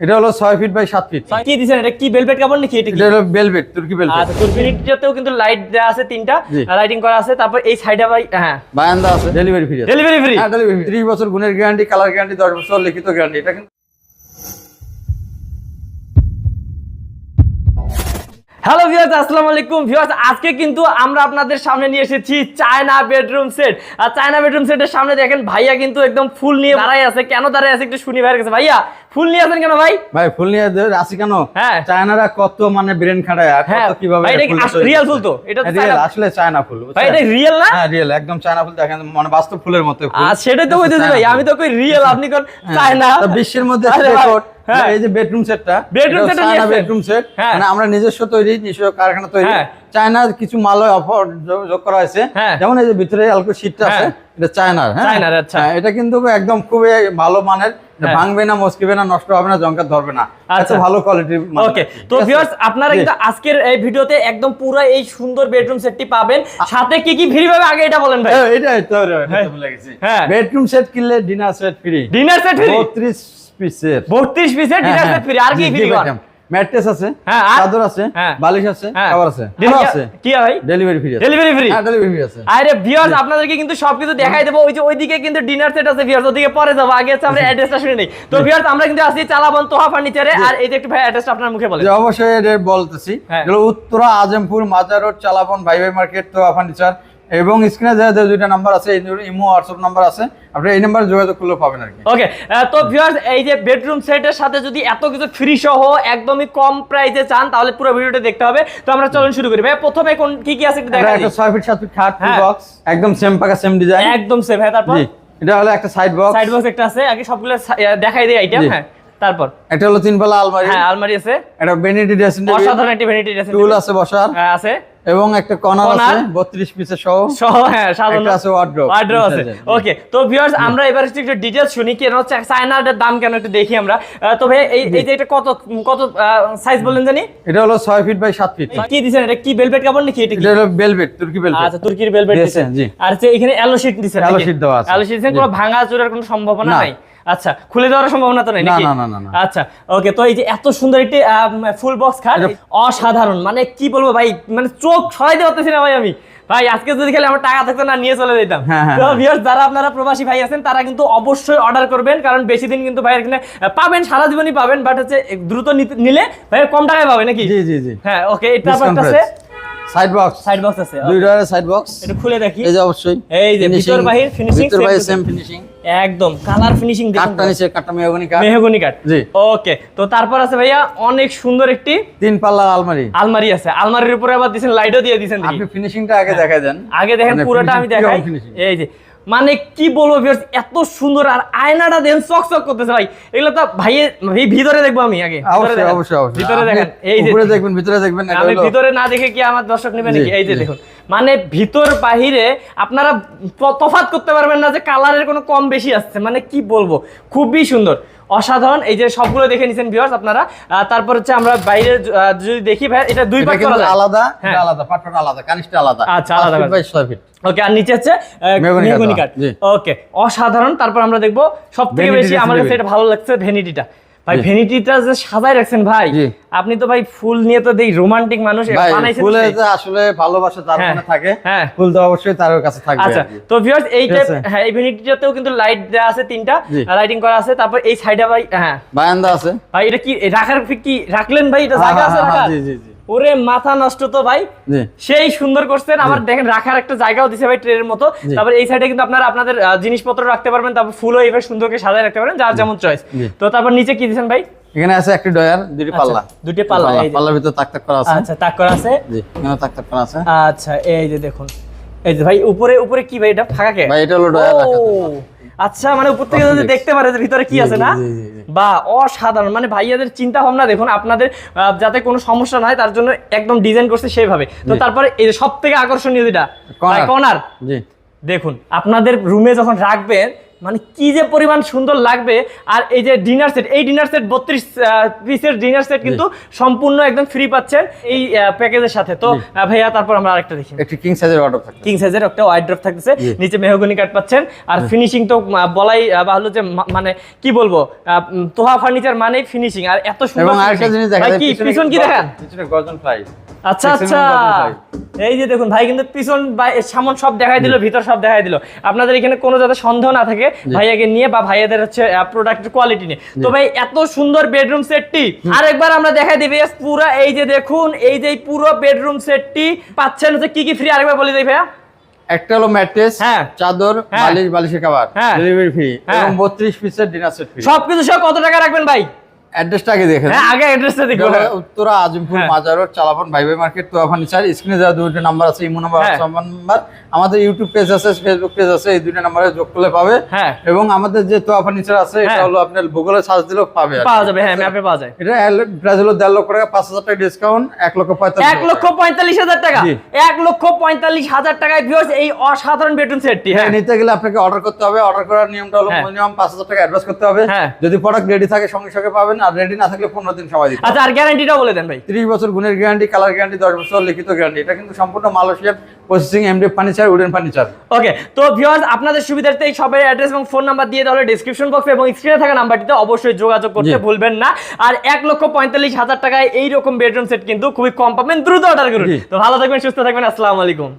এটা হলো ছয় ফিট বাই সাত ফিট কি দিছেন? এটা কি বেলভেট কাপড় নাকি এটা কি? এটা হলো বেলভেট তুর্কি ভেলভেট আচ্ছা তুরবিনিটাতেও কিন্তু লাইট দেওয়া আছে তিনটা। লাইটিং করা আছে। তারপর এই সাইডে ভাই হ্যাঁ। বায়ান্দা আছে। ডেলিভারি ফ্রি ডেলিভারি ফ্রি হ্যাঁ ডেলিভারি ত্রিশ বছর গুণের গ্যারান্টি কালার গ্যারান্টি দশ বছর লিখিত গ্যারান্টি এটা হ্যালো ভিউয়ার্স আসসালামু আলাইকুম। ভিউয়ার্স আজকে কিন্তু আমরা আপনাদের সামনে নিয়ে এসেছি চায়না বেডরুম সেট আর চায়না বেডরুম সেটের সামনে দেখেন ভাইয়া কিন্তু একদম ফুল নিয়ে দাঁড়াই আছে। কেন দাঁড়াই আছে একটু শুনি ভাইয়ের কাছে। ভাইয়া ফুল নিয়ে আছেন কেন ভাই? ভাই ফুল নিয়ে আসি কেন? হ্যাঁ। চায়নারা কত মানে ব্রেন খাটায় আর হ্যাঁ, কত কীভাবে এটা কি আস- ফুল তো? এটা তো রিয়েল চায়না- আসলে চায়না ফুল ভাই এটা রিয়েল না? হ্যাঁ রিয়েল একদম চায়না ফুল দেখেন মানে বাস্তব ফুলের মতো ফুল। আর সেটাই তো বলতেছি ভাই আমি তো কই রিয়েল আপনি কোন চায়না বিশ্বের মধ্যে রেকর্ড হ্যাঁ। এই যে বেডরুম সেটটা? বেডরুম সেট হ্যাঁ। মানে আমরা নিজস্ব তৈরি নিজস্ব কারখানা তৈরি হ্যাঁ। চায়নার কিছু মাল অফার যোগ করা হয়েছে হ্যাঁ। যেমন এই যে ভিতরে অল্প শীটটা আছে। এটা চায়নার হ্যাঁ আচ্ছা। হ্যাঁ, এটা কিন্তু একদম খুবই ভালো মানের এটা। ভাঙবে না মস্কিবে না নষ্ট হবে না জঙ্কার ধরবে না আচ্ছা। ভালো কোয়ালিটির ওকে তো ভিউয়ার্স আপনারা কিন্তু আজকের এই ভিডিওতে একদম পুরো এই সুন্দর বেডরুম সেটটি পাবেন সাথে কি কি ফ্রি পাবে আগে এটা বলেন ভাই এটাই তো এটা গেছি হ্যাঁ। বেডরুম সেট কিনলে dinner set free dinner set free 32 পিসের। 32 পিসের ডিনার ফ্রি আর কি ফ্রি ম্যাট্রেস আছে হ্যাঁ, চাদর আছে হ্যাঁ। বালিশ আছে হ্যাঁ। আছে আছে। কি ভাই ডেলিভারি ফ্রি আছে। ডেলিভারি ফ্রি হ্যাঁ ডেলিভারি ফ্রি আছে। আরে ভিউয়ার্স আপনাদেরকে কিন্তু সবকিছু দেখাই দেবো। ওই যে ওইদিকে কিন্তু ডিনার সেট আছে ভিউয়ার্স ওদিকে পরে যাব। আগে আমরা অ্যাড্রেসটা শুনে নেই। তো ভিউয়ার্স আমরা কিন্তু আসছি চালাবন তোহা ফার্নিচারে আর এই যে একটু ভাই অ্যাড্রেসটা আপনার মুখে বলেন। অবশ্যই এটা বলতেছি। হ্যাঁ। উত্তরা আজমপুর মাজার রোড চালাবন ভাই ভাই মার্কেট তো ফার্নিচার এবং স্ক্রিনে যে দুইটা নাম্বার আছে ইমো হোয়াটসঅ্যাপ নাম্বার আছে আপনি এই নাম্বারে যোগাযোগ করলে পাবেন আর কি। ওকে তো ভিউয়ার্স এই যে বেডরুম সেটের সাথে যদি এত কিছু ফ্রি সহ একদমই কম প্রাইসে চান তাহলে পুরো ভিডিওটা দেখতে হবে। তো আমরা চলুন শুরু করি। ভাই প্রথমে কোন কি কি আছে একটু এটা দেখা একটা ছয় ফিট সাত ফিট খাট হ্যাঁ। বক্স একদম সেম পাকা সেম ডিজাইন একদম সেভ হ্যাঁ তারপর? এটা হলো একটা সাইড বক্স সাইড বক্স একটা আছে আগে সবগুলো দেখাই দিই আইটেম হ্যাঁ তারপর। এটা হলো তিন পাল্লা আলমারি। হ্যাঁ আলমারি আছে। একটা বেনিটি ড্রেসিং টেবিল অসাধারণ একটি ভ্যানিটি আছে টুল আছে বসার। হ্যাঁ আছে। এবং একটা কর্নার। আছে বত্রিশ পিসের সহ। সহ হ্যাঁ সাজানো। আছে আছে। ওকে তো ভিউয়ার্স আমরা এবার একটু ডিটেইলস শুনি কেন হচ্ছে চায়নাটার দাম কেন একটু দেখি আমরা। তো ভাই এই এই যে এটা কত কত সাইজ বললেন জানি? এটা হলো ছয় ফিট বাই সাত ফিট কি দিছেন? এটা কি বেলভেট কাপড় নাকি এটা কি? এটা হলো বেলভেট তুর্কি বেলভেট আচ্ছা তুর্কির দিয়েছেন, দিছেন। জি। আর হচ্ছে এখানে অ্যালো শীট দিছেন Yellow sheet দেওয়া আছে। অ্যালো শীট কোনো ভাঙা চুরার কোনো সম্ভাবনা। নাই? আচ্ছা খুলে দেওয়ার সম্ভাবনা তো নাই নাকি? না, না, না। আচ্ছা ওকে তো এই যে এত সুন্দর একটি ফুল বক্স খাট অসাধারণ। মানে কি বলব ভাই মানে চোখ সরাইতে পারতেছি না ভাই আমি। ভাই আজকে যদি খেলে আমার টাকা থাকতো না নিয়ে চলে যেতাম। হ্যাঁ, হ্যাঁ, তো হ্যাঁ। ভিউয়ার্স যারা আপনারা প্রবাসী ভাই আছেন তারা কিন্তু অবশ্যই অর্ডার করবেন কারণ বেশি দিন কিন্তু ভাই এখানে পাবেন সারা জীবনই পাবেন বাট হচ্ছে দ্রুত নিতে- নিলে ভাই কম টাকায় পাবে নাকি? জি জি জি। হ্যাঁ ওকে এটা একটা আছে সাইড বক্স সাইড বক্স আছে দুই সাইড বক্স এটা খুলে দেখি। এই যে অবশ্যই এই যে ভিতর বাহির ফিনিশিং ভিতর বাহির সেম ফিনিশিং একদম কালার ফিনিশিং দেখুন। কাটটা নিচে কাটটা মেহগনি কাট মেহগনি কাট জি। ওকে তো তারপর আছে ভাইয়া অনেক সুন্দর একটি তিন পাল্লা আলমারি। আলমারি আছে। আলমারির উপরে আবার দিছেন লাইটও দিয়ে দিছেন দেখি। আপনি ফিনিশিংটা আগে দেখাই দেন। আগে দেখেন মানে পুরোটা আমি দেখাই। এই যে মানে কি বলব ভিউয়ার্স এত সুন্দর আর আয়নাটা দেন চক চক করতেছে ভাই। এগুলো তো ভাই এই ভিতরে দেখব আমি আগে। অবশ্যই। অবশ্যই অবশ্যই। ভিতরে দেখেন এই যে উপরে দেখবেন ভিতরে দেখবেন না আমি ভিতরে না দেখে কি আমার দর্শক নেবে জি, নাকি? এই যে দেখুন। মানে ভিতর বাহিরে আপনারা তফাত তফাৎ করতে পারবেন না যে কালারের কোনো কম বেশি আসছে। মানে কি বলব? খুবই সুন্দর। অসাধারণ। এই যে সবগুলো দেখে নিছেন ভিউয়ার্স আপনারা। তারপর হচ্ছে আমরা বাইরে যদি দেখি ভাই এটা দুই পাট করা যায়। আলাদা হ্যাঁ। আলাদা পাটপাট আলাদা কানিসটা আলাদা। আচ্ছা, আলাদা ভাই ফিট বাই ছয় ফিট ওকে আর নিচে হচ্ছে মেগুনি কাঠ জি। ওকে অসাধারণ। তারপর আমরা দেখব সবথেকে বেশি আমার কাছে এটা ভালো লাগছে ভ্যানিটিটা ভাই। ভ্যানিটিটা যে সাজায় রাখছেন ভাই আপনি তো ভাই ফুল নিয়ে তো দেই রোমান্টিক মানুষ ফুলে। আসলে ভালোবাসা তার হ্যাঁ, মনে থাকে হ্যাঁ। ফুল তো অবশ্যই তার কাছে থাকবে আচ্ছা তো ভিউয়ার্স এই টাইপ হ্যাঁ এই ভ্যানিটিটাতেও কিন্তু লাইট দেয়া আছে তিনটা। লাইটিং করা আছে তারপর এই সাইডে ভাই হ্যাঁ বারান্দা আছে ভাই এটা কি রাখার কি রাখলেন ভাই এটা জায়গা হ্যাঁ, আছে হ্যাঁ, রাখার জি জি ওরে মাথা নষ্ট তো ভাই। সেই সুন্দর করছেন। আমার দেখেন রাখার একটা জায়গাও দিছে ভাই ট্রেনের মতো। তারপর এই সাইডে কিন্তু আপনারা আপনাদের জিনিসপত্র রাখতে পারবেন তারপর ফুলও এইভাবে সুন্দরকে সাজায় রাখতে পারেন যার যেমন চয়েস তো তারপর নিচে কি দিছেন ভাই? এখানে আছে একটি ডয়ার দুটি পাল্লা। আচ্ছা, দুটি পাল্লা, পাল্লার ভিতরে তাক তাক করা আছে। আচ্ছা তাক করা আছে। জি এখানে তাক তাক করা আছে। আচ্ছা এই যে দেখুন। এই যে ভাই উপরে উপরে কি ভাই এটা? ফাঁকা কে? ভাই এটা হলো ডয়ার রাখা। আচ্ছা মানে উপর থেকে যদি দেখতে পারে যে ভিতরে কি আছে না। বা অসাধারণ। মানে ভাইয়াদের চিন্তা ভাবনা দেখুন আপনাদের যাতে কোনো সমস্যা না হয় তার জন্য একদম ডিজাইন করছে সেভাবে তো তারপরে এই সব থেকে আকর্ষণীয় যেটা। কর্নার জি। দেখুন আপনাদের রুমে যখন রাখবেন মানে কি যে পরিমাণ সুন্দর লাগবে। আর এই যে ডিনার সেট এই ডিনার সেট বত্রিশ পিসের ডিনার সেট কিন্তু সম্পূর্ণ একদম ফ্রি পাচ্ছেন এই প্যাকেজের সাথে। তো ভাইয়া তারপর আমরা আরেকটা দেখি। একটি কিং সাইজের অর্ডার থাকে কিং সাইজের একটা ওয়াইড ড্রপ থাকতেছে। নিচে মেহগনি কাঠ পাচ্ছেন। আর ফিনিশিং তো বলাই আহ, বাহুল্য যে মানে কি বলব তোহা ফার্নিচার মানে ফিনিশিং আর এত সুন্দর আরেকটা finishing। জিনিস দেখা যায় কি পিছন কি দেখেন পিছনে গর্জন ফ্লাই আচ্ছা আচ্ছা। এই যে দেখুন ভাই কিন্তু পিছন সামন সব দেখাই দিল ভিতর সব দেখাই দিল। আপনাদের এখানে কোনো যাতে সন্দেহ না থাকে ভাইয়াকে নিয়ে বা ভাইয়াদের হচ্ছে প্রোডাক্টের কোয়ালিটি নিয়ে। তো ভাই এত সুন্দর বেডরুম সেটটি আরেকবার আমরা দেখাই দিবি পুরো এই যে দেখুন এই যে পুরো বেডরুম সেটটি পাচ্ছেন হচ্ছে কি কি ফ্রি আরেকবার বলে দিই ভাইয়া। একটা হলো ম্যাট্রেস হ্যাঁ। চাদর হ্যাঁ। বালিশ বালিশের কভার হ্যাঁ। ডেলিভারি ফ্রি হ্যাঁ। এবং বত্রিশ পিসের ডিনার সেট ফ্রি সবকিছু সহ কত টাকা রাখবেন ভাই? অ্যাড্রেসটা আগে দেখেন হ্যাঁ আগে অ্যাড্রেসটা উত্তরা আজিমপুর হ্যাঁ। মাজার রোড চালাপন ভাই ভাই মার্কেট ফার্নিচার স্ক্রিনে দেওয়া দুটো নাম্বার আছে ইমো নাম্বার হ্যাঁ। নাম্বার আমাদের ইউটিউব পেজ আছে ফেসবুক পেজ আছে এই দুটো নাম্বারে যোগ করলে পাবে। হ্যাঁ। এবং আমাদের যে তোয়া ফার্নিচার আছে এটা হ্যাঁ। হলো আপনার গুগলে সার্চ দিলেও পাবে পাওয়া যাবে হ্যাঁ ম্যাপে পাওয়া যায়। এটা প্রাইস হলো দেড় লক্ষ টাকা পাঁচ হাজার টাকা ডিসকাউন্ট এক লক্ষ পঁয়তাল্লিশ এক লক্ষ পঁয়তাল্লিশ হাজার টাকা। জি। এক লক্ষ পঁয়তাল্লিশ হাজার টাকায় ভিউয়ার্স এই অসাধারণ বেডরুম সেটটি হ্যাঁ নিতে গেলে আপনাকে অর্ডার করতে হবে। অর্ডার করার নিয়মটা হলো। মিনিমাম পাঁচ হাজার টাকা অ্যাডভান্স করতে হবে। যদি প্রোডাক্ট রেডি থাকে সঙ্গে সঙ্গে পাবেন। আর রেডি না থাকলে পনেরো দিন সময় দিতে আচ্ছা আর গ্যারান্টিটা বলে দেন ভাই। তিরিশ বছর গুণের গ্যারান্টি কালার গ্যারান্টি দশ বছর লিখিত গ্যারান্টি এটা কিন্তু সম্পূর্ণ মালয়েশিয়ার processing MD furniture wooden furniture okay তো ভিউয়ার্স আপনাদের সুবিধার্থে এই সবের অ্যাড্রেস এবং ফোন নাম্বার দিয়ে তাহলে ডিসক্রিপশন বক্সে এবং স্ক্রিনে থাকা নাম্বারটিতে অবশ্যই যোগাযোগ করতে ভুলবেন না। আর এক লক্ষ পঁয়তাল্লিশ হাজার টাকায় এইরকম বেডরুম সেট কিন্তু খুবই কম পাবেন দ্রুত অর্ডার করুন। তো ভালো থাকবেন সুস্থ থাকবেন আসসালামু আলাইকুম।